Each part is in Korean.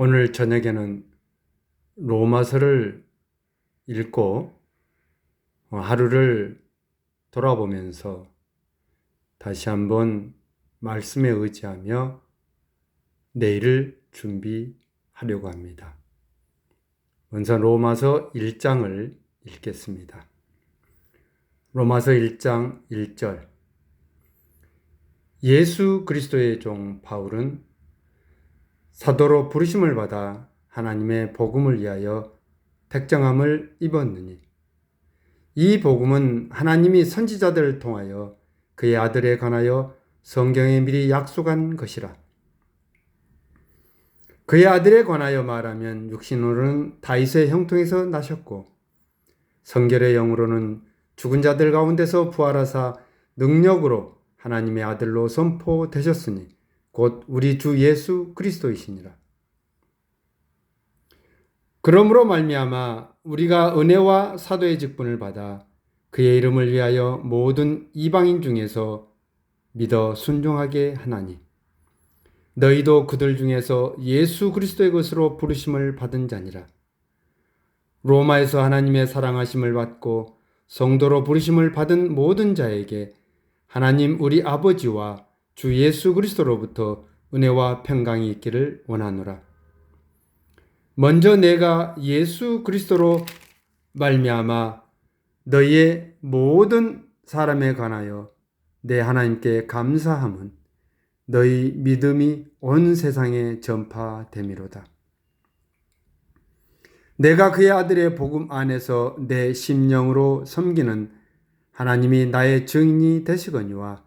오늘 저녁에는 로마서를 읽고 어, 하루를 돌아보면서 다시 한번 말씀에 의지하며 내일을 준비하려고 합니다. 먼저 로마서 1장을 읽겠습니다. 로마서 1장 1절 예수 그리스도의 종 바울은 사도로 부르심을 받아 하나님의 복음을 위하여 택정함을 입었느니 이 복음은 하나님이 선지자들을 통하여 그의 아들에 관하여 성경에 미리 약속한 것이라. 그의 아들에 관하여 말하면 육신으로는 다윗의 형통에서 나셨고 성결의 영으로는 죽은 자들 가운데서 부활하사 능력으로 하나님의 아들로 선포되셨으니 곧 우리 주 예수 그리스도이시니라. 그러므로 말미암아 우리가 은혜와 사도의 직분을 받아 그의 이름을 위하여 모든 이방인 중에서 믿어 순종하게 하나니 너희도 그들 중에서 예수 그리스도의 것으로 부르심을 받은 자니라. 로마에서 하나님의 사랑하심을 받고 성도로 부르심을 받은 모든 자에게 하나님 우리 아버지와 주 예수 그리스도로부터 은혜와 평강이 있기를 원하노라. 먼저 내가 예수 그리스도로 말미암아 너희의 모든 사람에 관하여 내 하나님께 감사함은 너희 믿음이 온 세상에 전파됨이로다. 내가 그의 아들의 복음 안에서 내 심령으로 섬기는 하나님이 나의 증인이 되시거니와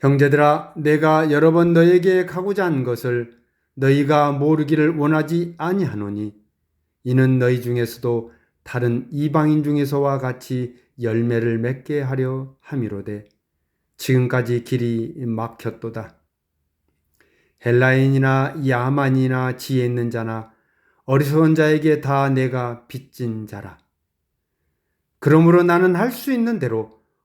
형제들아 내가 여러 번 너에게 가고자 한 것을 너희가 모르기를 원하지 아니하노니 이는 너희 중에서도 다른 이방인 중에서와 같이 열매를 맺게 하려 함이로되 지금까지 길이 막혔도다. 헬라인이나 야만이나 지혜 있는 자나 어리석은 자에게 다 내가 빚진 자라. 그러므로 나는 할 수 있는 대로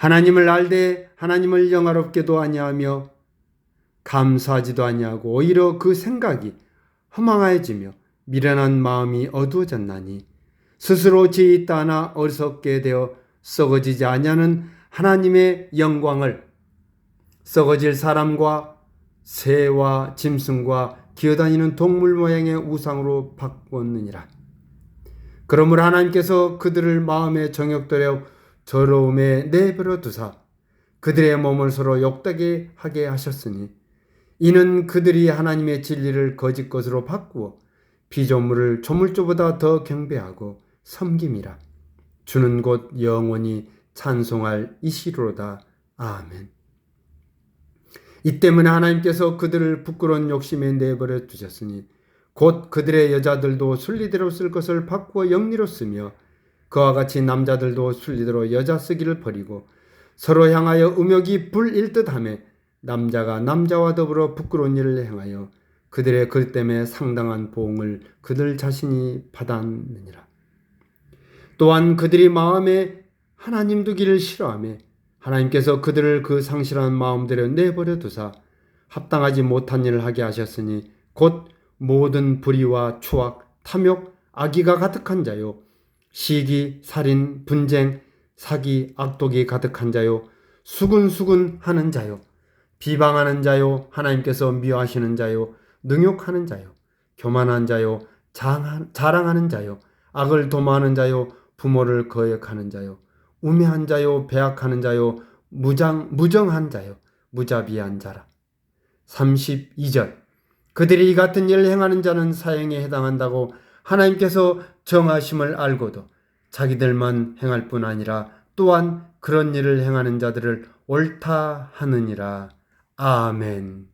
하나님을 알되 하나님을 영화롭게도 아니하며 감사하지도 아니하고 오히려 그 생각이 허망해지며 미련한 마음이 어두워졌나니 스스로 있다 하나 어리석게 되어 썩어지지 아니하는 하나님의 영광을 썩어질 사람과 새와 짐승과 기어다니는 동물 모양의 우상으로 바꿨느니라. 그러므로 하나님께서 그들을 마음에 정욕되려 더러움에 내버려 두사 그들의 몸을 서로 욕되게 하게 하셨으니 이는 그들이 하나님의 진리를 거짓 것으로 바꾸어 피조물을 조물조보다 더 경배하고 섬김이라 주는 곧 영원히 찬송할 이시로다 아멘. 이 때문에 하나님께서 그들을 부끄러운 욕심에 내버려 두셨으니 곧 그들의 여자들도 순리대로 쓸 것을 바꾸어 영리로 쓰며 그와 같이 남자들도 순리대로 여자 쓰기를 버리고 서로 향하여 음욕이 불일 듯하며 남자가 남자와 더불어 부끄러운 일을 행하여 그들의 글 때문에 상당한 보응을 그들 자신이 받았느니라. 또한 그들이 마음에 하나님 두기를 싫어하며 하나님께서 그들을 그 상실한 마음대로 내버려 두사 합당하지 못한 일을 하게 하셨으니 곧 모든 불의와 추악, 탐욕, 악의가 가득한 자요 시기, 살인, 분쟁, 사기, 악독이 가득한 자요. 수군수군 하는 자요. 비방하는 자요. 하나님께서 미워하시는 자요. 능욕하는 자요. 교만한 자요. 자랑하는 자요. 악을 도모하는 자요. 부모를 거역하는 자요. 우매한 자요. 배악하는 자요. 무장 무정한 자요. 무자비한 자라. 32절. 그들이 이 같은 일을 행하는 자는 사형에 해당한다고 하나님께서 정하심을 알고도 자기들만 행할 뿐 아니라 또한 그런 일을 행하는 자들을 옳다 하느니라. 아멘.